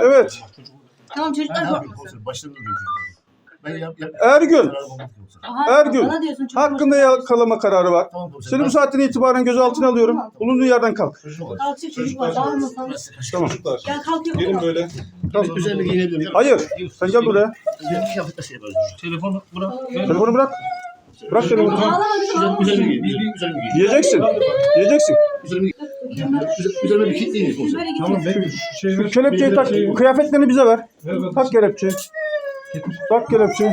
Evet. Tamam çocuklar korkmasın. Başlarında diyor çocuklar. Ben yap yap. Ergün. Yoksa. Aha, Ergün. bana diyorsun, çocuk Hakkında yakalama kararı var. Tamam komiserim. Seni bu saatten itibaren gözaltına alıyorum. Bulunduğun yerden kalk. Çocuk var. Kalkacak çocuk var. Bağırmasan. Tamam. Gel kalk yapalım. Gelin böyle. Kalk. Üzerine giyinebilirim. Hayır. Sen gel buraya. Üzerine şey yaparız. Telefonu bırak. Telefonu bırak. Bırak telefonu. Ağlama bir Üzerine, ağlama. üzerine giyin. Üzerine giyin. Yiyeceksin. Yiyeceksin. Üzerine giyin. Üzerine bir. Böyle git. Tamam ben şey Şu kelepçeyi tak. Kıyafetlerini bize ver. Ver bak. Tak kelepçeyi. Tak kelepçeyi.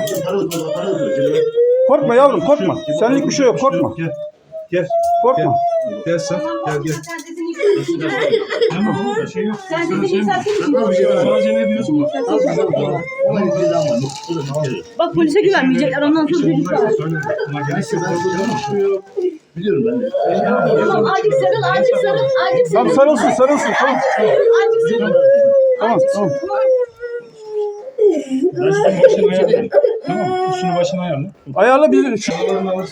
Korkma yavrum korkma. Senlik bir şey yok korkma. Gel. Gel. Korkma. Gel sen. Gel gel. Tamam. Şey yok. Sen şey. Sadece ne bak. Şey şey polise güvenmeyecekler. Ondan sonra çocuk var. Biliyorum ben de. Tamam azıcık sarıl, azıcık sarıl, azıcık Tamam sarıl. sarılsın sarılsın. Tamam. Azıcık sarıl. Tamam tamam. Başına ayarla. Tamam. Üstünü başına ayarla. Ayarla bizi. Şu... Tamam.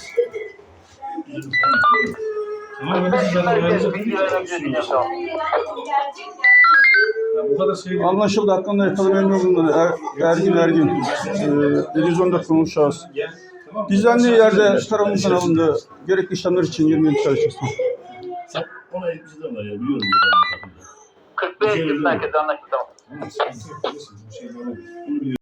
Ya bu kadar şey Anlaşıldı. Hakkında yakalama emri bulundu. Er, Ergin Ergin. Ee, 714 konulu şahıs. Mı? Gizlendiği yerde tarafımızdan alındı. Gerekli işlemler için 20 gün çalışırsın. Sen ona elbise de var ya biliyorum. 45 merkez anlaşıldı tamam. Tamam,